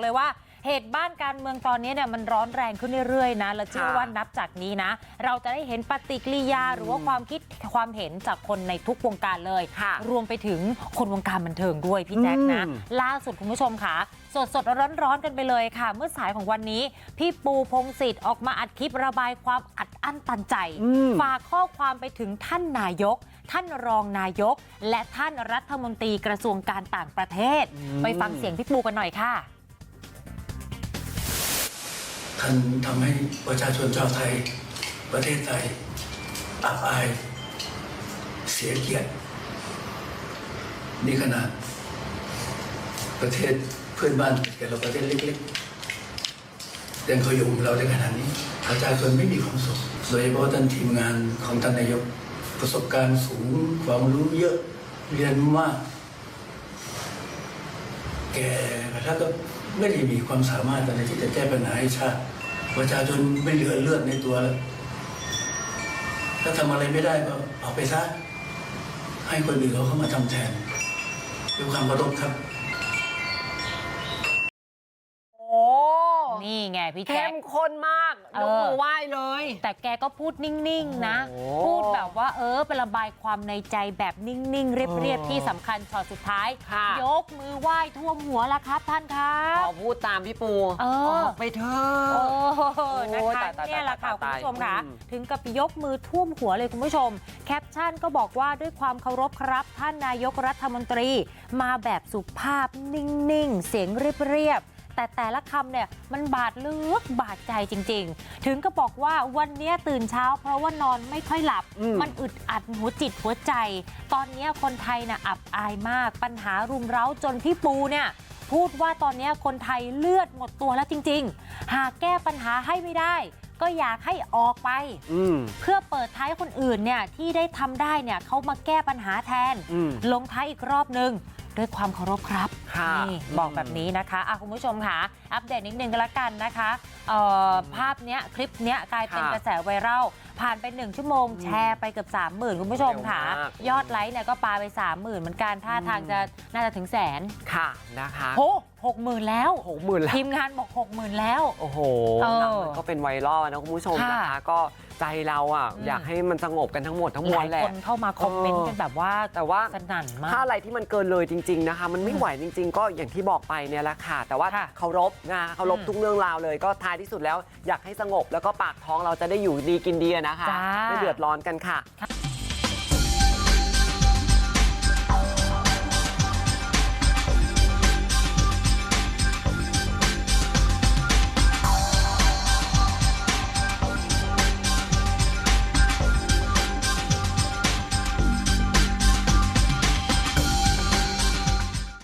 เลยว่าเหตุบ้านการเมืองตอนนี้เนี่ยมันร้อนแรงขึ้นเรื่อยๆนะแล้วเชื่อค่ะว่านับจากนี้นะ เราจะได้เห็นปฏิกิริยาหรือว่าความคิดความเห็นจากคนในทุกวงการเลยค่ะรวมไปถึงคนวงการบันเทิงด้วยพี่แจ๊คนะอืมล่าสุดคุณผู้ชมค่ะ สดสดร้อนร้อนๆกันไปเลยค่ะ เมื่อสายของวันนี้ พี่ปูพงศิษฐ์ออกมาอัดคลิประบายความอัดอั้นตันใจอืมฝากข้อความไปถึงท่านนายก ท่านรองนายก และท่านรัฐมนตรีกระทรวงการต่างประเทศ ไปฟังเสียงพี่ปูกันหน่อยค่ะ ท่านทำให้ประชาชนชาวไทย ประเทศไทยอับอาย เสียเกียรติ นี่ขนาดประเทศเพื่อนบ้านแต่เราประเทศเล็กๆยังเขาอยู่เราได้ขนาดนี้ประชาชนไม่มีความสุขโดยเฉพาะท่านทีมงานของท่านนายกประสบการณ์สูงความรู้เยอะเรียนมาก แกแล้วก็ ไม่ได้มีความสามารถอะไรที่จะแก้ปัญหาให้ชาติ ประชาชนไม่เหลือเลือดในตัวแล้วถ้าทำอะไรไม่ได้ก็ออกไปซะให้คนอื่นเขาเข้ามาทำแทนด้วยความเคารพครับ โอ้ นี่ไงพี่เข้แจ๊คมข้นมากเอยกอมือไหว้เลย แต่แกก็พูดนิ่ง ๆ นะ โอ้พูดแบบว่าเออไประบายความในใจแบบนิ่ง ๆ เรียบ เออๆ ที่สำคัญช็อตสุดท้าย ค่ะ ยกมือไหว้ท่วมหัวแล้วครับท่านครับพอพูดตามพี่ปูเออ ออกไปเถอโอ้ะ โหนะโอ้คะตายตายเนี่ยแหละค่ะคุณตายผู้ชมค่ะ อืม ถึงกับยกมือท่วมหัวเลยคุณผู้ชม แคปชั่นก็บอกว่าด้วยความเคารพครับ ท่านนายกรัฐมนตรี มาแบบสุภาพนิ่ง ๆ เสียงเรียบ ๆ แต่แต่ละคำเนี่ยมันบาดลึกบาดใจจริง ๆ ถึงก็บอกว่าวันเนี้ยตื่นเช้า เพราะว่านอนไม่ค่อยหลับอืมมันอึดอัดหัวจิตหัวใจ ตอนเนี้ยคนไทยน่ะอับอายมาก ปัญหารุมเร้าจนพี่ปูเนี่ยพูดว่าตอนนี้คนไทยเลือดหมดตัวแล้วจริง ๆ หากแก้ปัญหาให้ไม่ได้ ก็อยากให้ออกไป อืม เพื่อเปิดท้ายคนอื่นเนี่ยที่ได้ทำได้เนี่ยเขามาแก้ปัญหาแทน อืม ลงท้ายอีกรอบหนึ่ง ด้วยความเคารพครับค่ะนี่บอกแบบนี้นะคะอะคุณผู้ชมค่ะอัปเดตนิดนึงกันละกันนะคะเอ่อภาพเนี้ยคลิปเนี้ยกลายเป็นค่ะกระแสไวรัลผ่านไป 1 ชั่วโมงแชร์ไปเกือบ30,000 คุณผู้ชมค่ะเร็วมากยอดไลค์เนี่ยก็ปาไป 30,000 เหมือนกันท่าทางจะน่าจะถึงแสนค่ะนะคะโหหกหมื่นแล้วหกหมื่นแล้วทีมงานบอกหกหมื่นแล้ว โอ้โหเออนะมันก็เป็นไวรัลนะคุณผู้ชมค่ะนะคะก็ใจเราอะอืมอยากให้มันสงบกันทั้งหมดทั้งมหวลาลยแหละคนเข้ามาคอมเมนต์กันแบบว่าแต่ว่าสนั่นมากถ้าอะไรที่มันเกินเลยจริง ๆนะคะ มันไม่ไหวจริง ๆ ก็อย่างที่บอกไปเนี่ยแหละค่ะ แต่ว่าค่ะเคารพนะเคารพอืมทุกเรื่องราวเลย ก็ท้ายที่สุดแล้วอยากให้สงบแล้วก็ปากท้องเราจะได้อยู่ดีกินดีอะนะคะจ้าไม่เดือดร้อนกันค่ะค่ะ